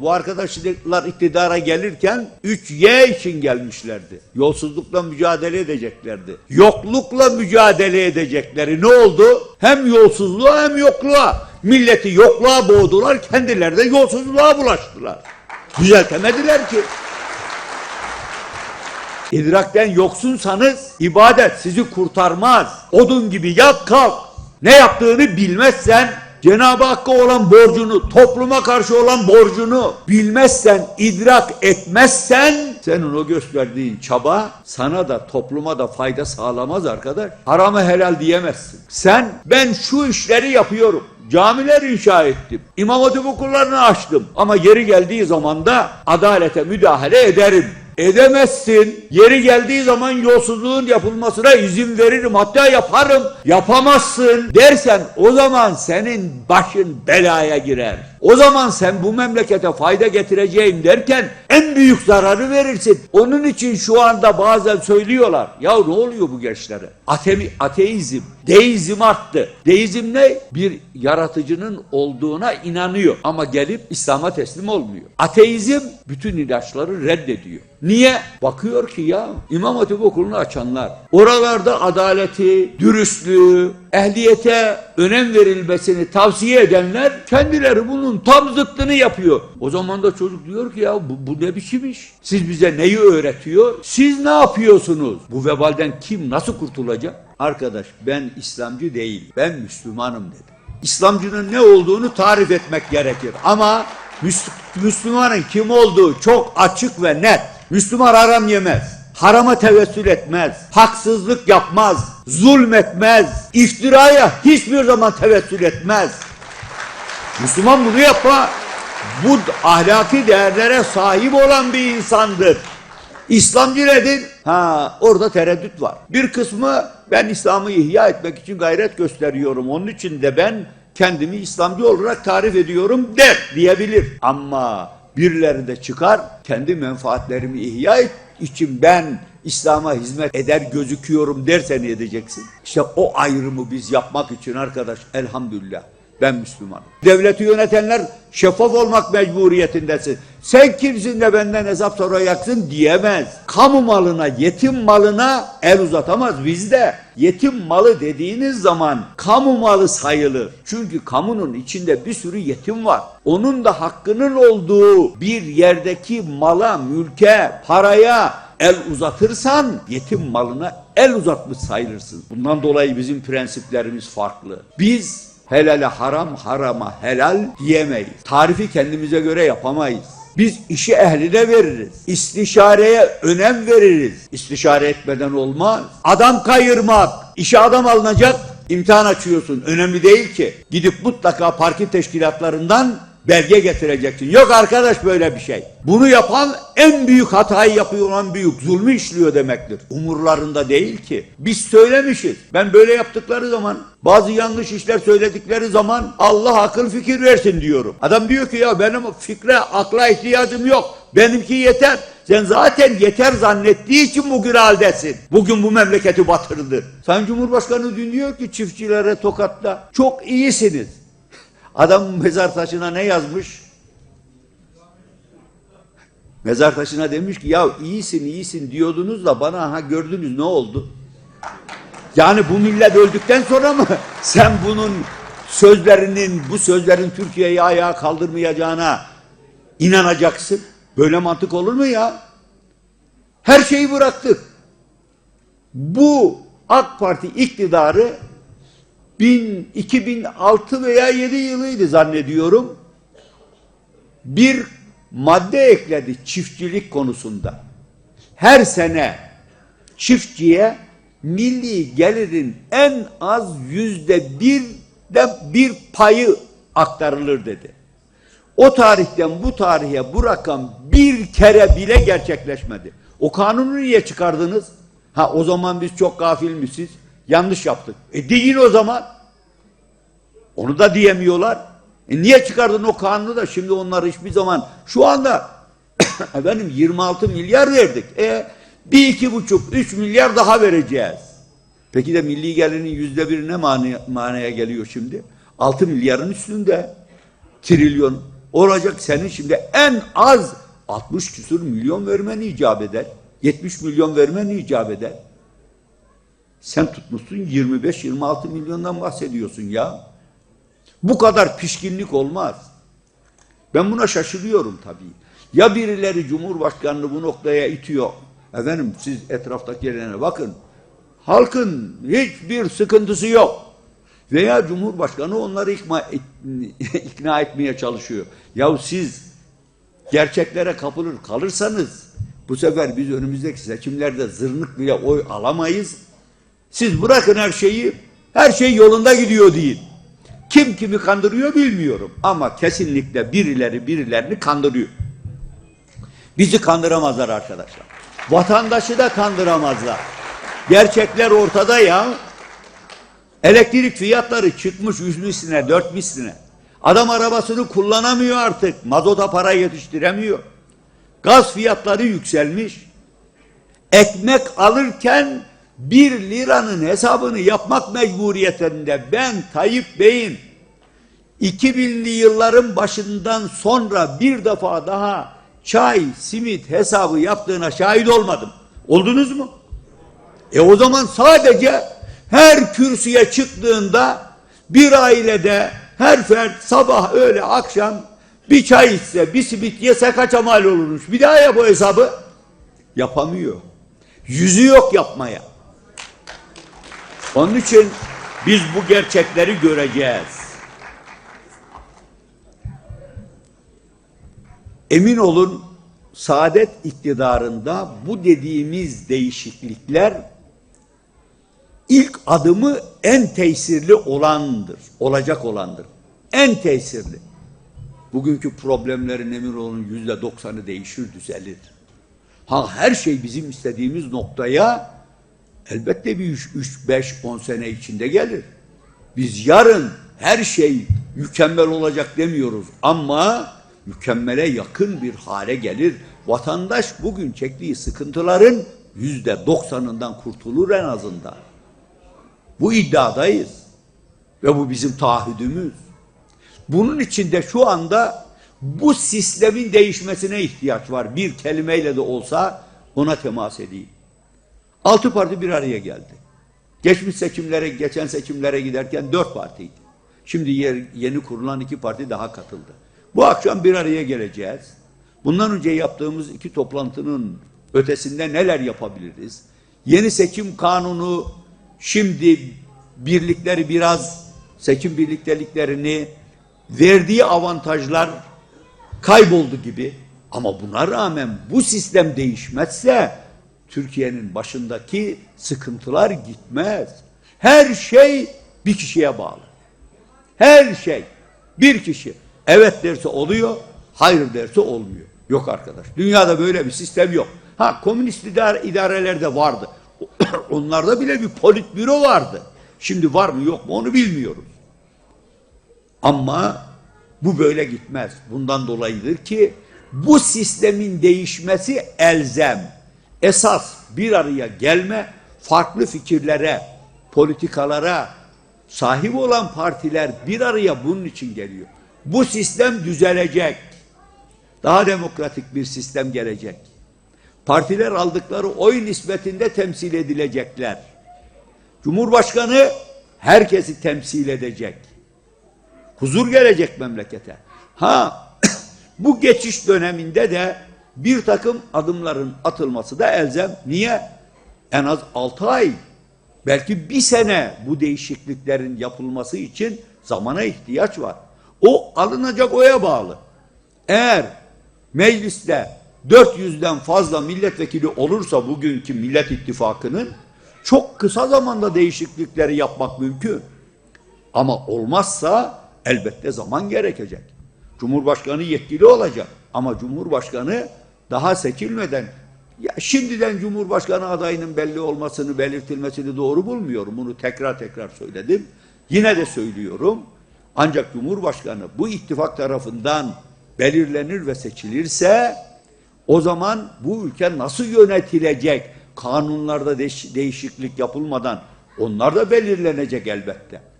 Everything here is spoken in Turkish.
Bu arkadaşlar iktidara gelirken 3Y için gelmişlerdi. Yolsuzlukla mücadele edeceklerdi. Yoklukla mücadele edecekleri ne oldu? Hem yolsuzluğa hem yokluğa. Milleti yokluğa boğdular, kendileri de yolsuzluğa bulaştılar. Düzeltemediler ki. İdrakten yoksunsanız ibadet sizi kurtarmaz. Odun gibi yat kalk. Ne yaptığını bilmezsen Cenab-ı Hakk'a olan borcunu, topluma karşı olan borcunu bilmezsen, idrak etmezsen senin o gösterdiğin çaba sana da topluma da fayda sağlamaz arkadaş. Haramı helal diyemezsin. Sen ben şu işleri yapıyorum. Camiler inşa ettim. İmam Hatip okullarını açtım. Ama yeri geldiği zaman da adalete müdahale ederim. Edemezsin. Yeri geldiği zaman yolsuzluğun yapılmasına izin veririm. Hatta yaparım. Yapamazsın dersen o zaman senin başın belaya girer. O zaman sen bu memlekete fayda getireceğim derken en büyük zararı verirsin. Onun için şu anda bazen söylüyorlar. Ya ne oluyor bu gençlere? Atemi, ateizm, deizm arttı. Deizm ne? Bir yaratıcının olduğuna inanıyor ama gelip İslam'a teslim olmuyor. Ateizm bütün inançları reddediyor. Niye? Bakıyor ki ya İmam Hatip okulunu açanlar oralarda adaleti, dürüstlüğü, ehliyete önem verilmesini tavsiye edenler kendileri bunun tam zıttını yapıyor. O zaman da çocuk diyor ki ya bu, bu ne biçim iş? Siz bize neyi öğretiyor? Siz ne yapıyorsunuz? Bu vebalden kim nasıl kurtulacak? Arkadaş ben İslamcı değil, ben Müslümanım dedi. İslamcının ne olduğunu tarif etmek gerekir. Ama Müs- Müslümanın kim olduğu çok açık ve net. Müslüman haram yemez. Harama tevessül etmez. Haksızlık yapmaz. Zulmetmez. iftiraya hiçbir zaman tevessül etmez. Müslüman bunu yapma. Bu ahlaki değerlere sahip olan bir insandır. İslamcı nedir? Ha orada tereddüt var. Bir kısmı ben İslam'ı ihya etmek için gayret gösteriyorum. Onun için de ben kendimi İslamcı olarak tarif ediyorum der diyebilir. Ama birileri de çıkar kendi menfaatlerimi ihya et için ben İslam'a hizmet eder gözüküyorum derse ne edeceksin? İşte o ayrımı biz yapmak için arkadaş elhamdülillah ben Müslümanım. Devleti yönetenler şeffaf olmak mecburiyetindesin. Sen kimsin de benden hesap soracaksın diyemez. Kamu malına, yetim malına el uzatamaz bizde. Yetim malı dediğiniz zaman kamu malı sayılır. Çünkü kamunun içinde bir sürü yetim var. Onun da hakkının olduğu bir yerdeki mala, mülke, paraya el uzatırsan yetim malına el uzatmış sayılırsın. Bundan dolayı bizim prensiplerimiz farklı. Biz helale haram, harama helal diyemeyiz. Tarifi kendimize göre yapamayız. Biz işi ehline veririz. İstişareye önem veririz. İstişare etmeden olmaz. Adam kayırmak. İşe adam alınacak. imtihan açıyorsun. Önemli değil ki. Gidip mutlaka parti teşkilatlarından belge getireceksin. Yok arkadaş böyle bir şey. Bunu yapan en büyük hatayı yapıyor olan büyük zulmü işliyor demektir. Umurlarında değil ki. Biz söylemişiz. Ben böyle yaptıkları zaman bazı yanlış işler söyledikleri zaman Allah akıl fikir versin diyorum. Adam diyor ki ya benim fikre akla ihtiyacım yok. Benimki yeter. Sen zaten yeter zannettiği için bugün haldesin. Bugün bu memleketi batırdı. Sayın Cumhurbaşkanı dün diyor ki çiftçilere tokatta çok iyisiniz. Adam mezar taşına ne yazmış? Mezar taşına demiş ki ya iyisin iyisin diyordunuz da bana ha gördünüz ne oldu? Yani bu millet öldükten sonra mı sen bunun sözlerinin bu sözlerin Türkiye'yi ayağa kaldırmayacağına inanacaksın? Böyle mantık olur mu ya? Her şeyi bıraktık. Bu AK Parti iktidarı 1000, 2006 veya 7 yılıydı zannediyorum. Bir madde ekledi çiftçilik konusunda. Her sene çiftçiye milli gelirin en az yüzde bir de bir payı aktarılır dedi. O tarihten bu tarihe bu rakam bir kere bile gerçekleşmedi. O kanunu niye çıkardınız? Ha o zaman biz çok gafilmişiz. Yanlış yaptık. E deyin o zaman. Onu da diyemiyorlar. E niye çıkardın o kanunu da şimdi onlar hiçbir zaman şu anda efendim 26 milyar verdik. E bir iki buçuk, üç milyar daha vereceğiz. Peki de milli gelirin yüzde bir ne manaya, manaya geliyor şimdi? 6 milyarın üstünde. Trilyon. Olacak senin şimdi en az 60 küsur milyon vermen icap eder. 70 milyon vermen icap eder. Sen tutmuşsun 25-26 milyondan bahsediyorsun ya. Bu kadar pişkinlik olmaz. Ben buna şaşırıyorum tabii. Ya birileri Cumhurbaşkanını bu noktaya itiyor. Efendim siz etraftakilerine bakın. Halkın hiçbir sıkıntısı yok. Veya Cumhurbaşkanı onları ikna, ikna etmeye çalışıyor. Yahu siz gerçeklere kapılır kalırsanız bu sefer biz önümüzdeki seçimlerde zırnık bile oy alamayız. Siz bırakın her şeyi, her şey yolunda gidiyor deyin. Kim kimi kandırıyor bilmiyorum ama kesinlikle birileri birilerini kandırıyor. Bizi kandıramazlar arkadaşlar. Vatandaşı da kandıramazlar. Gerçekler ortada ya. Elektrik fiyatları çıkmış yüz misline, dört misline. Adam arabasını kullanamıyor artık. Mazota para yetiştiremiyor. Gaz fiyatları yükselmiş. Ekmek alırken bir liranın hesabını yapmak mecburiyetinde ben Tayyip Bey'in 2000'li yılların başından sonra bir defa daha çay, simit hesabı yaptığına şahit olmadım. Oldunuz mu? E o zaman sadece her kürsüye çıktığında bir ailede her fert sabah öğle akşam bir çay içse bir simit yese kaça mal olurmuş. Bir daha yap o hesabı. Yapamıyor. Yüzü yok yapmaya. Onun için biz bu gerçekleri göreceğiz. Emin olun saadet iktidarında bu dediğimiz değişiklikler ilk adımı en tesirli olandır, olacak olandır. En tesirli. Bugünkü problemlerin emin olun yüzde doksanı değişir, düzelir. Ha her şey bizim istediğimiz noktaya elbette bir 3, 5, 10 sene içinde gelir. Biz yarın her şey mükemmel olacak demiyoruz ama mükemmele yakın bir hale gelir. Vatandaş bugün çektiği sıkıntıların yüzde doksanından kurtulur en azından. Bu iddiadayız. Ve bu bizim taahhüdümüz. Bunun için de şu anda bu sistemin değişmesine ihtiyaç var. Bir kelimeyle de olsa ona temas edeyim. Altı parti bir araya geldi. Geçmiş seçimlere, geçen seçimlere giderken dört partiydi. Şimdi yer, yeni kurulan iki parti daha katıldı. Bu akşam bir araya geleceğiz. Bundan önce yaptığımız iki toplantının ötesinde neler yapabiliriz? Yeni seçim kanunu şimdi birlikleri biraz seçim birlikteliklerini verdiği avantajlar kayboldu gibi. Ama buna rağmen bu sistem değişmezse Türkiye'nin başındaki sıkıntılar gitmez. Her şey bir kişiye bağlı. Her şey bir kişi. Evet derse oluyor, hayır derse olmuyor. Yok arkadaş. Dünyada böyle bir sistem yok. Ha komünist idare, idarelerde vardı. Onlarda bile bir politbüro vardı. Şimdi var mı yok mu onu bilmiyoruz. Ama bu böyle gitmez. Bundan dolayıdır ki bu sistemin değişmesi elzem. Esas bir araya gelme, farklı fikirlere, politikalara sahip olan partiler bir araya bunun için geliyor. Bu sistem düzelecek. Daha demokratik bir sistem gelecek. Partiler aldıkları oy nispetinde temsil edilecekler. Cumhurbaşkanı herkesi temsil edecek. Huzur gelecek memlekete. Ha bu geçiş döneminde de bir takım adımların atılması da elzem. Niye? En az altı ay, belki bir sene bu değişikliklerin yapılması için zamana ihtiyaç var. O alınacak oya bağlı. Eğer mecliste 400'den fazla milletvekili olursa bugünkü Millet İttifakı'nın çok kısa zamanda değişiklikleri yapmak mümkün. Ama olmazsa elbette zaman gerekecek. Cumhurbaşkanı yetkili olacak ama Cumhurbaşkanı daha seçilmeden ya şimdiden Cumhurbaşkanı adayının belli olmasını, belirtilmesini doğru bulmuyorum. Bunu tekrar tekrar söyledim. Yine de söylüyorum. Ancak Cumhurbaşkanı bu ittifak tarafından belirlenir ve seçilirse o zaman bu ülke nasıl yönetilecek? Kanunlarda değiş değişiklik yapılmadan onlar da belirlenecek elbette.